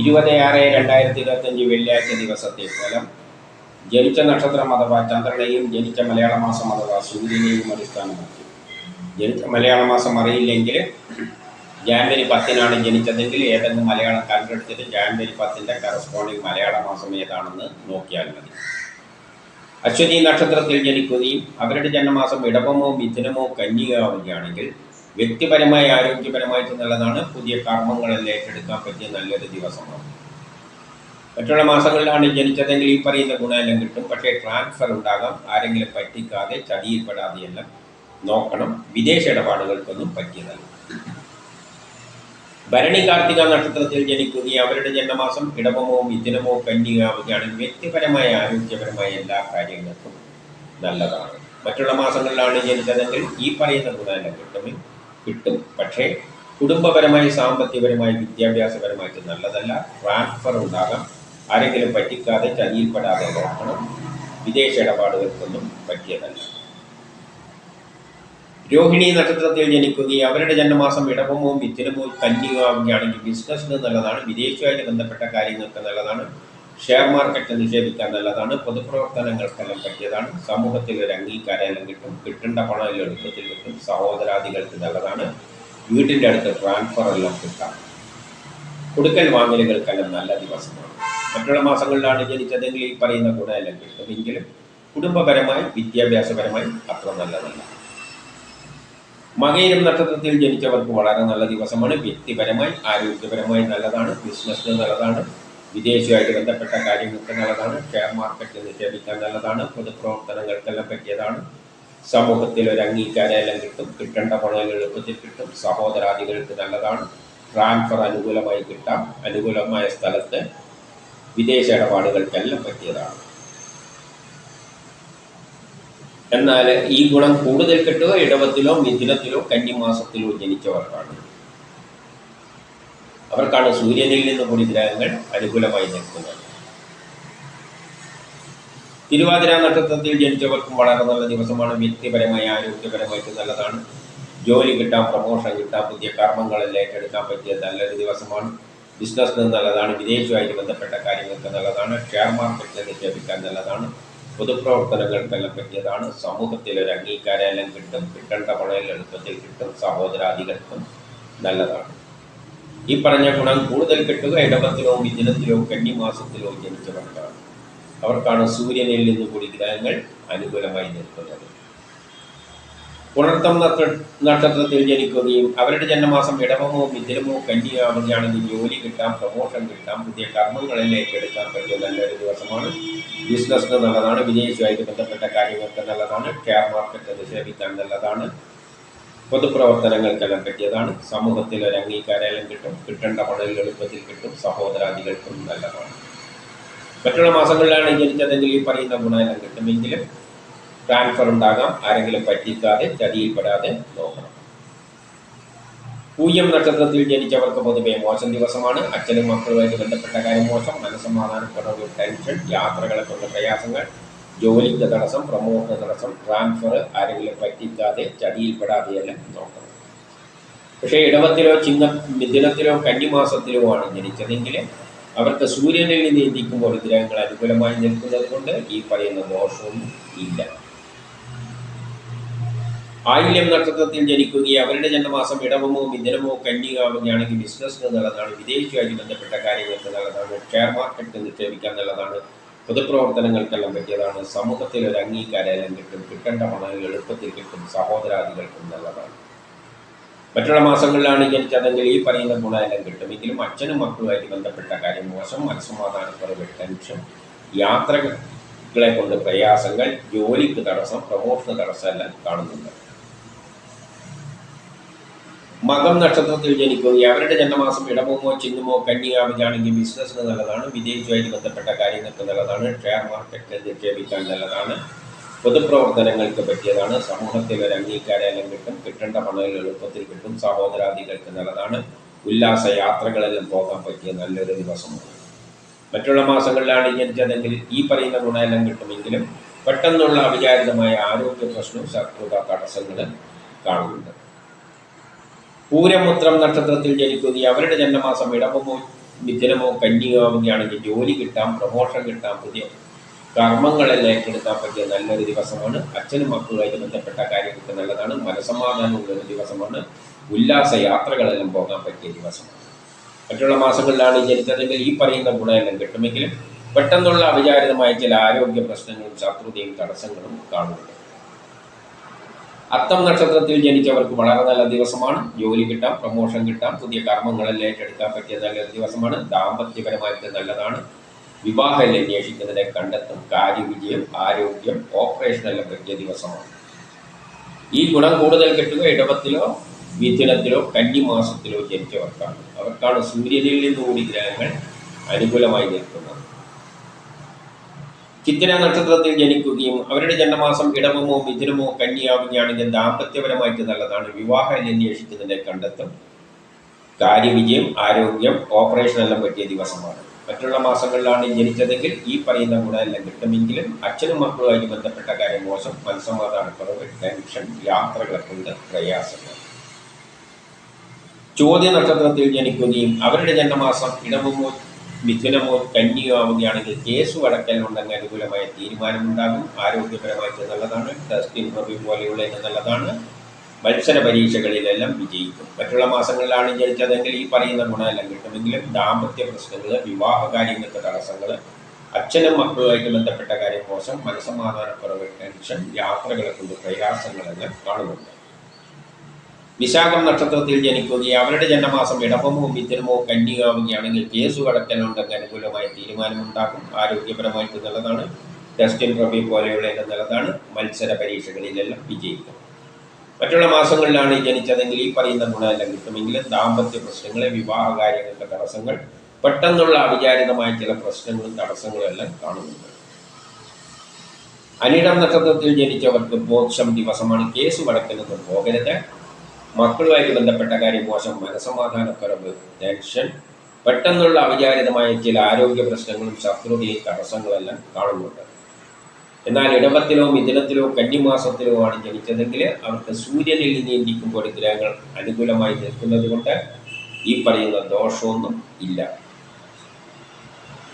ഇരുപത് ആറ് രണ്ടായിരത്തി ഇരുപത്തഞ്ച് വെള്ളിയാഴ്ച ദിവസത്തെ ഫലം ജനിച്ച നക്ഷത്രം അഥവാ ചന്ദ്രനെയും ജനിച്ച മലയാള മാസം അഥവാ സൂര്യനെയും അടിസ്ഥാനമാക്കി. ജനിച്ച മലയാള മാസം അറിയില്ലെങ്കിൽ ജാനുവരി പത്തിനാണ് ജനിച്ചതെങ്കിൽ ഏതെങ്കിലും മലയാളം കണ്ടെടുത്തിട്ട് ജാനുവരി പത്തിന്റെ കറസ്പോണ്ടിങ് മലയാള മാസം ഏതാണെന്ന് നോക്കിയാൽ മതി. അശ്വതി നക്ഷത്രത്തിൽ ജനിക്കുകയും അവരുടെ ജന്മമാസം ഇടവമോ മിഥുനമോ കന്യകാവുകയാണെങ്കിൽ വ്യക്തിപരമായി ആരോഗ്യപരമായിട്ട് നല്ലതാണ് പുതിയ കർമ്മങ്ങളെല്ലാം ഏറ്റെടുക്കാൻ പറ്റിയ നല്ലൊരു ദിവസമാണ്. മറ്റുള്ള മാസങ്ങളിലാണ് ജനിച്ചതെങ്കിൽ ഈ പറയുന്ന ഗുണമെല്ലാം കിട്ടും. പക്ഷേ ട്രാൻസ്ഫർ ഉണ്ടാകാം. ആരെങ്കിലും പറ്റിക്കാതെ ചതിയിൽപ്പെടാതെയെല്ലാം നോക്കണം. വിദേശ ഇടപാടുകൾക്കൊന്നും പറ്റിയതല്ല. ഭരണി കാർത്തിക നക്ഷത്രത്തിൽ ജനിക്കുകയും അവരുടെ ജന്മമാസം ഇടവമോ മിഥുനമോ കന്യകാവുകയാണെങ്കിൽ വ്യക്തിപരമായ ആരോഗ്യപരമായ എല്ലാ കാര്യങ്ങൾക്കും നല്ലതാണ്. മറ്റുള്ള മാസങ്ങളിലാണ് ജനിച്ചതെങ്കിൽ ഈ പറയുന്ന ഗുണമെല്ലാം കിട്ടും. കിട്ടും. പക്ഷേ കുടുംബപരമായി സാമ്പത്തികപരമായി വിദ്യാഭ്യാസപരമായിട്ട് നല്ലതല്ല. ട്രാൻസ്ഫർ ഉണ്ടാകാം. ആരെങ്കിലും പറ്റിക്കാതെ ചതിയിൽപ്പെടാതെ നോക്കണം. വിദേശ ഇടപാടുകൾക്കൊന്നും പറ്റിയതല്ല. രോഹിണി നക്ഷത്രത്തിൽ ജനിക്കുകയും അവരുടെ ജന്മമാസം ഇടവമോ മിഥുനമോ കന്യകാവുകയാണെങ്കിൽ ബിസിനസ്സിന് നല്ലതാണ്. വിദേശവുമായിട്ട് ബന്ധപ്പെട്ട കാര്യങ്ങൾക്ക് നല്ലതാണ്. ഷെയർ മാർക്കറ്റ് നിക്ഷേപിക്കാൻ നല്ലതാണ് പൊതുപ്രവർത്തനങ്ങൾക്കെല്ലാം പറ്റിയതാണ്. സമൂഹത്തിൽ ഒരു അംഗീകാരം കിട്ടും. കിട്ടേണ്ട പണം എളുപ്പത്തിൽ കിട്ടും. സഹോദരാദികൾക്ക് നല്ലതാണ്. വീട്ടിന്റെ അടുത്ത് ട്രാൻസ്ഫർ എല്ലാം കിട്ടാം. കൊടുക്കൽ വാങ്ങലുകൾക്കെല്ലാം നല്ല ദിവസമാണ്. മറ്റുള്ള മാസങ്ങളിലാണ് ജനിച്ചതെങ്കിൽ ഈ പറയുന്ന ഗുണമെല്ലാം കിട്ടുമെങ്കിലും കുടുംബപരമായി വിദ്യാഭ്യാസപരമായി അത്ര നല്ലതല്ല. മകയിലും നക്ഷത്രത്തിൽ ജനിച്ചവർക്ക് വളരെ നല്ല ദിവസമാണ്. വ്യക്തിപരമായി ആരോഗ്യപരമായി നല്ലതാണ്. ബിസിനസ്സിന് നല്ലതാണ്. വിദേശവുമായിട്ട് ബന്ധപ്പെട്ട കാര്യങ്ങൾക്ക് നല്ലതാണ്. ഷെയർ മാർക്കറ്റ് നിക്ഷേപിക്കാൻ നല്ലതാണ്. പൊതുപ്രവർത്തനങ്ങൾക്കെല്ലാം പറ്റിയതാണ്. സമൂഹത്തിൽ ഒരു അംഗീകാരമെല്ലാം കിട്ടും. കിട്ടേണ്ട പണം എളുപ്പത്തിൽ കിട്ടും. സഹോദരാദികൾക്ക് നല്ലതാണ്. ട്രാൻസ്ഫർ അനുകൂലമായി കിട്ടാം. അനുകൂലമായ സ്ഥലത്ത് വിദേശ ഇടപാടുകൾക്കെല്ലാം പറ്റിയതാണ്. എന്നാൽ ഈ ഗുണം കൂടുതൽ കിട്ടുക ഇടവത്തിലോ മിഥുനത്തിലോ കന്നിമാസത്തിലോ ജനിച്ചവർക്കാണ്. അവർക്കാണ് സൂര്യനിൽ നിന്ന് കൂടി ഗ്രഹങ്ങൾ അനുകൂലമായി നിൽക്കുന്നത്. തിരുവാതിര നക്ഷത്രത്തിൽ ജനിച്ചവർക്കും വളരെ നല്ല ദിവസമാണ്. വ്യക്തിപരമായി ആരോഗ്യപരമായിട്ട് നല്ലതാണ്. ജോലി കിട്ടാം പ്രമോഷൻ കിട്ടാം പുതിയ കർമ്മങ്ങളെല്ലാം ഏറ്റെടുക്കാൻ പറ്റിയ നല്ലൊരു ദിവസമാണ്. ബിസിനസ്സിന് നല്ലതാണ്. വിദേശവുമായിട്ട് ബന്ധപ്പെട്ട കാര്യങ്ങൾക്ക് നല്ലതാണ്. ഷെയർ മാർക്കറ്റിൽ നിക്ഷേപിക്കാൻ നല്ലതാണ്. പൊതുപ്രവർത്തനങ്ങൾക്കെല്ലാം പറ്റിയതാണ്. സമൂഹത്തിൽ ഒരു അംഗീകാരമെല്ലാം കിട്ടും. കിട്ടേണ്ട പണം എളുപ്പത്തിൽ കിട്ടും. സഹോദരാദികൾക്കും നല്ലതാണ്. ഈ പറഞ്ഞ ഗുണം കൂടുതൽ കിട്ടുക ഇടവത്തിലോ മിഥുനത്തിലോ കന്നിമാസത്തിലോ ജനിച്ചവർക്കാണ്. അവർക്കാണ് സൂര്യനിൽ നിന്ന് കൂടി ഗ്രഹങ്ങൾ അനുകൂലമായി നിൽക്കുന്നത്. പുണർത്തം നക്ഷ- നക്ഷത്രത്തിൽ ജനിക്കുകയും അവരുടെ ജന്മമാസം ഇടവമോ മിഥുനമോ കന്യകാവുകയാണെങ്കിൽ ജോലി കിട്ടാം പ്രമോഷൻ കിട്ടാം പുതിയ കർമ്മങ്ങളിലേക്ക് എടുക്കാൻ പറ്റിയ നല്ലൊരു ദിവസമാണ്. ബിസിനസ്സിന് നല്ലതാണ് വിദേശവുമായിട്ട് ബന്ധപ്പെട്ട കാര്യങ്ങൾക്ക് നല്ലതാണ് ഷെയർ മാർക്കറ്റ് നിക്ഷേപിക്കാൻ നല്ലതാണ്. പൊതുപ്രവർത്തനങ്ങൾക്കെല്ലാം പറ്റിയതാണ് സമൂഹത്തിൽ ഒരു അംഗീകാരം കിട്ടും കിട്ടേണ്ട പണം എളുപ്പത്തിൽ കിട്ടും സഹോദരാദികൾക്കും നല്ലതാണ്. മറ്റുള്ള മാസങ്ങളിലാണ് ജനിച്ചതെങ്കിൽ ഈ പറയുന്ന ഗുണമെല്ലാം കിട്ടുമെങ്കിലും ട്രാൻസ്ഫർ ഉണ്ടാകാം. ആരെങ്കിലും പറ്റിക്കാതെ ചതിയിൽപ്പെടാതെ നോക്കണം. പൂയം നക്ഷത്രത്തിൽ ജനിച്ചവർക്ക് പൊതുവെ മോശം ദിവസമാണ്. അച്ഛനും മക്കളുമായിട്ട് ബന്ധപ്പെട്ട കാര്യം മോശം. മനസ്സമാധാനക്കുറവ് ടെൻഷൻ യാത്രകളെ കൊണ്ട് പ്രയാസങ്ങൾ ജോലിക്ക് തടസ്സം പ്രമോഷന് തടസ്സം ട്രാൻസ്ഫർ ആരെങ്കിലും പറ്റിക്കാതെ ചതിയിൽപ്പെടാതെയെല്ലാം നോക്കണം. പക്ഷേ ഇടവത്തിലോ ചിങ്ങ മിഥുനത്തിലോ കന്നിമാസത്തിലോ ആണ് ജനിച്ചതെങ്കിൽ അവർക്ക് സൂര്യനിൽ നിന്ന് ചിന്തിക്കുമ്പോൾ ഗ്രഹങ്ങൾ അനുകൂലമായി നിൽക്കുന്നത് കൊണ്ട് ഈ പറയുന്ന ദോഷവും ഇല്ല. ആയില്യം നക്ഷത്രത്തിൽ ജനിക്കുകയും അവരുടെ ജന്മമാസം ഇടവമോ മിഥുനമോ കന്യകാവുകയാണെങ്കിൽ ബിസിനസ്സിന് നല്ലതാണ് വിദേശിയുമായി ബന്ധപ്പെട്ട കാര്യങ്ങൾക്ക് നല്ലതാണ് ഷെയർ മാർക്കറ്റ് നിക്ഷേപിക്കാൻ നല്ലതാണ് പൊതുപ്രവർത്തനങ്ങൾക്കെല്ലാം പറ്റിയതാണ്. സമൂഹത്തിൽ ഒരു അംഗീകാരം കിട്ടും കിട്ടേണ്ട പണം എളുപ്പത്തിൽ കിട്ടും സഹോദരാദികൾക്കും നല്ലതാണ്. മറ്റുള്ള മാസങ്ങളിലാണ് ജനിച്ചതെങ്കിൽ ഈ പറയുന്ന ഗുണമെല്ലാം കിട്ടുമെങ്കിലും അച്ഛനും മക്കളുമായിട്ട് ബന്ധപ്പെട്ട കാര്യം മോശം മനസ്സമാധാനക്കുറവ് ടെൻഷൻ യാത്രകളെ കൊണ്ട് പ്രയാസങ്ങൾ ജോലിക്ക് തടസ്സം പ്രമോഷന് തടസ്സം എല്ലാം കാണുന്നുണ്ട്. മകം നക്ഷത്രത്തിൽ ജനിക്കുകയും അവരുടെ ജന്മമാസം ഇടമോ ചിഹ്നമോ കന്യാവിനാണെങ്കിൽ ബിസിനസ്സിന് നല്ലതാണ് വിദേശവുമായിട്ട് ബന്ധപ്പെട്ട കാര്യങ്ങൾക്ക് നല്ലതാണ് ഷെയർ മാർക്കറ്റിൽ നിക്ഷേപിക്കാൻ നല്ലതാണ് പൊതുപ്രവർത്തനങ്ങൾക്ക് പറ്റിയതാണ് സമൂഹത്തിൽ ഒരു അംഗീകാരം കിട്ടും കിട്ടേണ്ട പണം എളുപ്പത്തിൽ കിട്ടും സഹോദരാദികൾക്ക് നല്ലതാണ് ഉല്ലാസ യാത്രകളെല്ലാം പോകാൻ പറ്റിയ നല്ലൊരു ദിവസമാണ്. മറ്റുള്ള മാസങ്ങളിലാണ് ജനിച്ചതെങ്കിൽ ഈ പറയുന്ന ഗുണമെല്ലാം കിട്ടുമെങ്കിലും പെട്ടെന്നുള്ള അവിചാരിതമായ ആരോഗ്യ പ്രശ്നവും ശത്രുത തടസ്സങ്ങൾ കാണുന്നുണ്ട്. പൂരമുത്രം നക്ഷത്രത്തിൽ ജനിക്കുന്ന അവരുടെ ജന്മമാസം ഇടവമോ മിഥുനമോ കന്യകാവുകയാണെങ്കിൽ ജോലി കിട്ടാം പ്രമോഷൻ കിട്ടാം പുതിയ കർമ്മങ്ങളെല്ലാം ഏറ്റെടുക്കാൻ പറ്റിയ നല്ലൊരു ദിവസമാണ്. അച്ഛനും മക്കളുമായിട്ട് ബന്ധപ്പെട്ട കാര്യങ്ങൾക്ക് നല്ലതാണ്. മനസമാധാനമുള്ള ഒരു ദിവസമാണ്. ഉല്ലാസ യാത്രകളെല്ലാം പോകാൻ പറ്റിയ ദിവസമാണ് മറ്റുള്ള മാസങ്ങളിലാണ് ജനിച്ചതെങ്കിൽ ഈ പറയുന്ന ഗുണമെല്ലാം കിട്ടുമെങ്കിലും പെട്ടെന്നുള്ള അവിചാരിതമായ ചില ആരോഗ്യ പ്രശ്നങ്ങളും ശത്രുതയും തടസ്സങ്ങളും കാണുന്നുണ്ട്. അത്തം നക്ഷത്രത്തിൽ ജനിച്ചവർക്ക് വളരെ നല്ല ദിവസമാണ്. ജോലി കിട്ടാം പ്രമോഷൻ കിട്ടാം പുതിയ കർമ്മങ്ങളെല്ലാം ഏറ്റെടുക്കാൻ പറ്റിയ നല്ല ദിവസമാണ്. ദാമ്പത്യപരമായിട്ട് നല്ലതാണ്. വിവാഹം അന്വേഷിക്കുന്നതിനെ കണ്ടെത്തും. കാര്യവിജയം ആരോഗ്യം ഓപ്പറേഷനെല്ലാം പറ്റിയ ദിവസമാണ്. ഈ ഗുണം കൂടുതൽ കിട്ടുക ഇടവത്തിലോ മിഥുനത്തിലോ കന്നിമാസത്തിലോ ജനിച്ചവർക്കാണ്. അവർക്കാണ് സൂര്യനിൽ നിന്നുകൂടി ഗ്രഹങ്ങൾ അനുകൂലമായി നിൽക്കുന്നത്. ചിത്തിര നക്ഷത്രത്തിൽ ജനിക്കുകയും അവരുടെ ജന്മമാസം ഇടവമോ മിഥുനമോ കന്യാവുകയാണെങ്കിൽ ദാമ്പത്യപരമായിട്ട് നല്ലതാണ്. വിവാഹം അന്വേഷിക്കുന്നതിനെ കണ്ടെത്തും. കാര്യവിജയം ആരോഗ്യം ഓപ്പറേഷൻ എല്ലാം പറ്റിയ ദിവസമാണ്. മറ്റുള്ള മാസങ്ങളിലാണ് ജനിച്ചതെങ്കിൽ ഈ പറയുന്ന ഗുണമെല്ലാം കിട്ടുമെങ്കിലും അച്ഛനും മക്കളുമായി ബന്ധപ്പെട്ട കാര്യം മോശം മനസ്സമാധാനക്കുറവ് ടെൻഷൻ യാത്രകളെ പ്രയാസങ്ങൾ. ചോദ്യ നക്ഷത്രത്തിൽ ജനിക്കുകയും അവരുടെ ജന്മമാസം ഇടവമോ മിഥുനമോ കന്യോ ആവുകയാണെങ്കിൽ കേസ് വടക്കലിനുണ്ടെങ്കിൽ അനുകൂലമായ തീരുമാനമുണ്ടാകും. ആരോഗ്യപരമായിട്ട് നല്ലതാണ് ടെസ്റ്റ് ഇന്റർവ്യൂ പോലെയുള്ള നല്ലതാണ് മത്സര പരീക്ഷകളിലെല്ലാം വിജയിക്കും. മറ്റുള്ള മാസങ്ങളിലാണ് ജനിച്ചതെങ്കിൽ ഈ പറയുന്ന ഗുണമെല്ലാം കിട്ടുമെങ്കിലും ദാമ്പത്യ പ്രശ്നങ്ങൾ വിവാഹ കാര്യങ്ങൾക്ക് തടസ്സങ്ങൾ അച്ഛനും മക്കളുമായിട്ട് ബന്ധപ്പെട്ട കാര്യം മോശം മനസ്സമാധാനക്കുറവ് ടെൻഷൻ യാത്രകളെ കൊണ്ട് പ്രയാസങ്ങളെല്ലാം കാണുന്നുണ്ട്. വിശാഖം നക്ഷത്രത്തിൽ ജനിക്കുകയും അവരുടെ ജന്മമാസം ഇടവമോ മിഥുനമോ കന്യകാവുകയാണെങ്കിൽ കേസ് കടക്കലുണ്ടെന്ന് അനുകൂലമായ തീരുമാനമുണ്ടാക്കും. ആരോഗ്യപരമായിട്ട് നല്ലതാണ്. ടെസ്റ്റിൻ ഇന്റർവ്യൂ പോലെയുള്ള നല്ലതാണ്. മത്സര പരീക്ഷകളിലെല്ലാം വിജയിക്കും. മറ്റുള്ള മാസങ്ങളിലാണ് ജനിച്ചതെങ്കിൽ ഈ പറയുന്ന ഗുണമെല്ലാം കിട്ടുമെങ്കിലും ദാമ്പത്യ പ്രശ്നങ്ങളെ വിവാഹ കാര്യങ്ങളുടെ തടസ്സങ്ങൾ പെട്ടെന്നുള്ള അവിചാരിതമായ ചില പ്രശ്നങ്ങളും തടസ്സങ്ങളും എല്ലാം കാണുന്നുണ്ട്. അനിടം നക്ഷത്രത്തിൽ ജനിച്ചവർക്ക് മോക്ഷം ദിവസമാണ്. കേസ് വടക്കുന്നത് പോകരുത് മക്കളുമായിട്ട് ബന്ധപ്പെട്ട കാര്യം മോശം മനസമാധാനക്കുറവ് ടെൻഷൻ പെട്ടെന്നുള്ള അവിചാരിതമായ ചില ആരോഗ്യ പ്രശ്നങ്ങളും ശത്രുതയും തടസ്സങ്ങളെല്ലാം കാണുന്നുണ്ട്. എന്നാൽ ഇടവത്തിലോ മിഥുനത്തിലോ കന്നിമാസത്തിലോ ആണ് ജനിച്ചതെങ്കിൽ അവർക്ക് സൂര്യനിൽ നിയന്ത്രിക്കുമ്പോൾ ഗ്രഹങ്ങൾ അനുകൂലമായി നിൽക്കുന്നത് കൊണ്ട് ഈ പറയുന്ന ദോഷമൊന്നും ഇല്ല.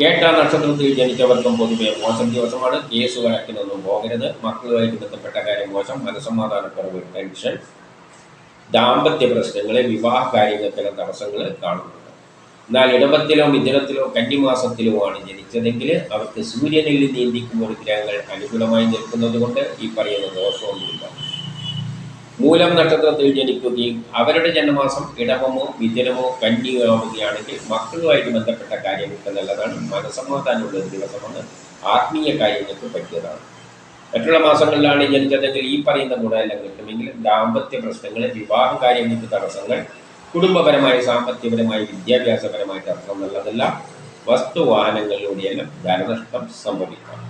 കേട്ട നക്ഷത്രത്തിൽ ജനിച്ചവർക്കും പൊതുവെ മോശം ദിവസമാണ്. കേസ് കണക്കിനൊന്നും പോകരുത്. മക്കളുമായിട്ട് ബന്ധപ്പെട്ട കാര്യം മോശം. മനസമാധാനക്കുറവ് ടെൻഷൻ ദാമ്പത്യ പ്രശ്നങ്ങളെ വിവാഹ കാര്യങ്ങൾക്കുള്ള തടസ്സങ്ങൾ കാണുന്നുണ്ട്. എന്നാൽ ഇടവത്തിലോ മിഥുനത്തിലോ കന്നിമാസത്തിലോ ആണ് ജനിച്ചതെങ്കിൽ അവർക്ക് സൂര്യനിൽ നിയന്ത്രിക്കുമ്പോൾ ഗ്രഹങ്ങൾ അനുകൂലമായി നിൽക്കുന്നത് കൊണ്ട് ഈ പറയുന്ന ദോഷമൊന്നുമില്ല. മൂലം നക്ഷത്രത്തിൽ ജനിക്കുകയും അവരുടെ ജന്മമാസം ഇടവമോ മിഥുനമോ കന്യോ ആവുകയാണെങ്കിൽ മക്കളുമായിട്ട് ബന്ധപ്പെട്ട കാര്യങ്ങൾക്ക് നല്ലതാണ്. മനസമാധാനമുള്ള ഒരു ദിവസമാണ് ആത്മീയ കാര്യങ്ങൾക്ക് പറ്റിയതാണ്. മറ്റുള്ള മാസങ്ങളിലാണ് ജനിച്ചതെങ്കിൽ ഈ പറയുന്ന ഗുണമെല്ലാം കിട്ടുമെങ്കിലും ദാമ്പത്യ പ്രശ്നങ്ങൾ വിവാഹം കാര്യങ്ങൾക്ക് തടസ്സങ്ങൾ കുടുംബപരമായി സാമ്പത്തികപരമായി വിദ്യാഭ്യാസപരമായി തടസ്സം എന്നുള്ളതല്ല വസ്തുവാഹനങ്ങളിലൂടെയെല്ലാം ധനനഷ്ടം സംഭവിക്കാം.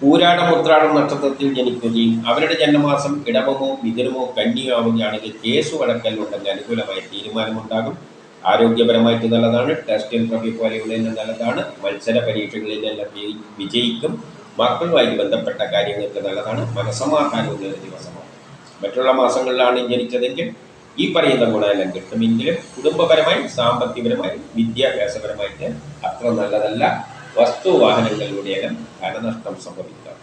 പൂരാടം ഉത്രാടം നക്ഷത്രത്തിൽ ജനിക്കുകയും അവരുടെ ജന്മമാസം ഇടവമോ മിഥുനമോ കന്യോ ആവുകയാണെങ്കിൽ കേസ് വഴക്കലുണ്ടെങ്കിൽ അനുകൂലമായ തീരുമാനമുണ്ടാകും. ആരോഗ്യപരമായിട്ട് നല്ലതാണ്. ടെസ്റ്റ് ഇന്റർവ്യൂ പോലെയുള്ള നല്ലതാണ്. മത്സര പരീക്ഷകളിലെല്ലാം വിജയി- വിജയിക്കും. മക്കളുമായി ബന്ധപ്പെട്ട കാര്യങ്ങൾക്ക് നല്ലതാണ്. മനസമാധാനമുള്ള ഒരു ദിവസമാണ്. മറ്റുള്ള മാസങ്ങളിലാണ് ജനിച്ചതെങ്കിൽ ഈ പറയുന്ന ഗുണമെല്ലാം കിട്ടുമെങ്കിലും കുടുംബപരമായി സാമ്പത്തികപരമായി വിദ്യാഭ്യാസപരമായിട്ട് അത്ര നല്ലതല്ല. വസ്തു വാഹനങ്ങളിലൂടെയെല്ലാം ധനനഷ്ടം സംഭവിക്കാം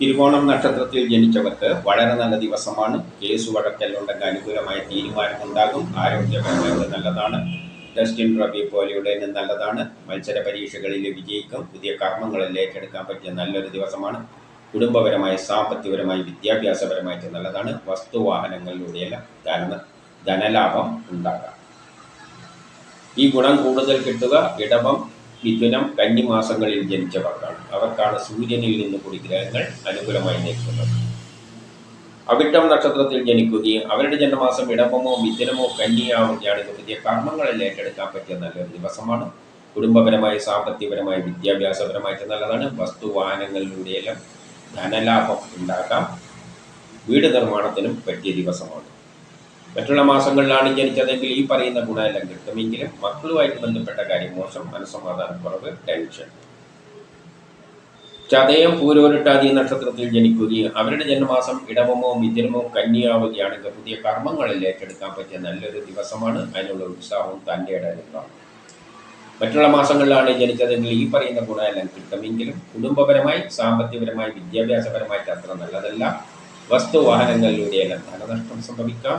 തിരുവോണം നക്ഷത്രത്തിൽ ജനിച്ചവർക്ക് വളരെ നല്ല ദിവസമാണ്. കേസ് വഴക്കെല്ലാം ഉണ്ടെങ്കിൽ അനുകൂലമായ തീരുമാനമുണ്ടാകും ആരോഗ്യപരമായിട്ട് നല്ലതാണ്. ടെസ്റ്റ് റബി പോലെയുള്ള ഇനം നല്ലതാണ്. മത്സര പരീക്ഷകളിൽ വിജയിക്കും പുതിയ കർമ്മങ്ങളിൽ ഏറ്റെടുക്കാൻ പറ്റിയ നല്ലൊരു ദിവസമാണ്. കുടുംബപരമായി സാമ്പത്തികപരമായി വിദ്യാഭ്യാസപരമായിട്ട് നല്ലതാണ്. വസ്തുവാഹനങ്ങളിലൂടെയെല്ലാം ധന ധനലാഭം ഉണ്ടാകാം ഈ ഗുണം കൂടുതൽ കിട്ടുക ഇടവം മിഥുനം കന്നിമാസങ്ങളിൽ ജനിച്ചവർക്കാണ്. അവർക്കാണ് സൂര്യനിൽ നിന്ന് കൂടി ഗ്രഹങ്ങൾ അനുകൂലമായി നിൽക്കുന്നത്. അവിട്ടം നക്ഷത്രത്തിൽ ജനിക്കുകയും അവരുടെ ജന്മമാസം ഇടവമോ മിഥുനമോ കന്നിയാവുകയാണെങ്കിൽ പുതിയ കർമ്മങ്ങളിൽ ഏറ്റെടുക്കാൻ പറ്റിയ നല്ലൊരു ദിവസമാണ്. കുടുംബപരമായി സാമ്പത്തികപരമായി വിദ്യാഭ്യാസപരമായിട്ട് നല്ലതാണ്. വസ്തുവാഹനങ്ങളിലൂടെയെല്ലാം ധനലാഭം ഉണ്ടാക്കാം. വീട് നിർമ്മാണത്തിനും പറ്റിയ ദിവസമാണ്. മറ്റുള്ള മാസങ്ങളിലാണ് ജനിച്ചതെങ്കിൽ ഈ പറയുന്ന ഗുണമെല്ലാം കിട്ടുമെങ്കിലും മക്കളുമായിട്ട് ബന്ധപ്പെട്ട കാര്യം മോശം മനസ്സമാധാനക്കുറവ് ടെൻഷൻ. ചതയം പൂരോരുട്ടാതി നക്ഷത്രത്തിൽ ജനിക്കുകയും അവരുടെ ജന്മമാസം ഇടവമോ മിഥുനമോ കന്യാവുകയാണെങ്കിൽ പുതിയ കർമ്മങ്ങളിൽ ഏറ്റെടുക്കാൻ പറ്റിയ നല്ലൊരു ദിവസമാണ്. അതിനുള്ള ഉത്സാഹവും തന്റെ ഇടയിലുണ്ടാവും മറ്റുള്ള മാസങ്ങളിലാണ് ജനിച്ചതെങ്കിൽ ഈ പറയുന്ന ഗുണമെല്ലാം കിട്ടുമെങ്കിലും കുടുംബപരമായി സാമ്പത്തികപരമായി വിദ്യാഭ്യാസപരമായിട്ട് അത്ര നല്ലതല്ല. വസ്തു വാഹനങ്ങളിലൂടെയെല്ലാം ധനനഷ്ടം സംഭവിക്കാം.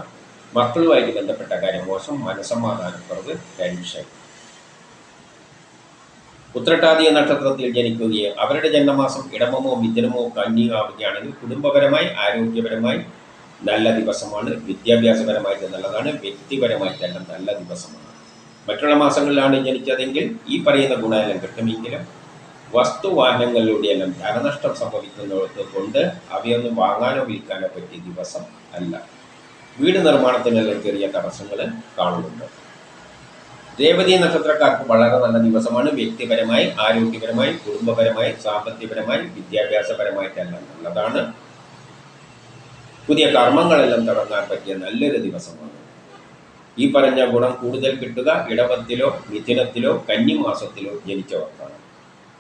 മക്കളുമായിട്ട് ബന്ധപ്പെട്ട കാര്യം മോശം മനസമാധാനക്കുറവ് ടെൻഷൻ. ഉത്രട്ടാതി നക്ഷത്രത്തിൽ ജനിക്കുകയും അവരുടെ ജന്മമാസം ഇടമമോ മിഥുനമോ കന്യകാവുകയാണെങ്കിൽ കുടുംബപരമായി ആരോഗ്യപരമായി നല്ല ദിവസമാണ്. വിദ്യാഭ്യാസപരമായിട്ട് നല്ലതാണ് വ്യക്തിപരമായി തന്നെ നല്ല ദിവസമാണ്. മറ്റുള്ള മാസങ്ങളിലാണ് ജനിച്ചതെങ്കിൽ ഈ പറയുന്ന ഗുണമെല്ലാം കിട്ടുമെങ്കിലും വസ്തുവാഹനങ്ങളിലൂടെയെല്ലാം ധനനഷ്ടം സംഭവിക്കുന്നിടത്ത് കൊണ്ട് അവയൊന്നും വാങ്ങാനോ വിൽക്കാനോ പറ്റിയ ദിവസം അല്ല. വീട് നിർമ്മാണത്തിനെല്ലാം ചെറിയ തടസ്സങ്ങൾ കാണുന്നുണ്ട്. രേവതി നക്ഷത്രക്കാർക്ക് വളരെ നല്ല ദിവസമാണ്. വ്യക്തിപരമായി ആരോഗ്യപരമായി കുടുംബപരമായി സാമ്പത്തികപരമായി വിദ്യാഭ്യാസപരമായിട്ടെല്ലാം നല്ലതാണ്. പുതിയ കർമ്മങ്ങളെല്ലാം തുടങ്ങാൻ പറ്റിയ നല്ലൊരു ദിവസമാണ്. ഈ പറഞ്ഞ ഗുണം കൂടുതൽ കിട്ടുക ഇടവത്തിലോ മിഥുനത്തിലോ കന്നിമാസത്തിലോ ജനിച്ചവർക്കാണ്.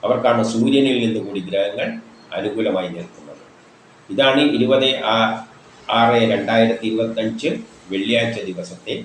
അവർക്കാണ് സൂര്യനിൽ നിന്ന് കൂടി ഗ്രഹങ്ങൾ അനുകൂലമായി നിൽക്കുന്നത്. ഇതാണ് ഇരുപത് ആറ് രണ്ടായിരത്തി ഇരുപത്തഞ്ച് വെള്ളിയാഴ്ച ദിവസത്തെ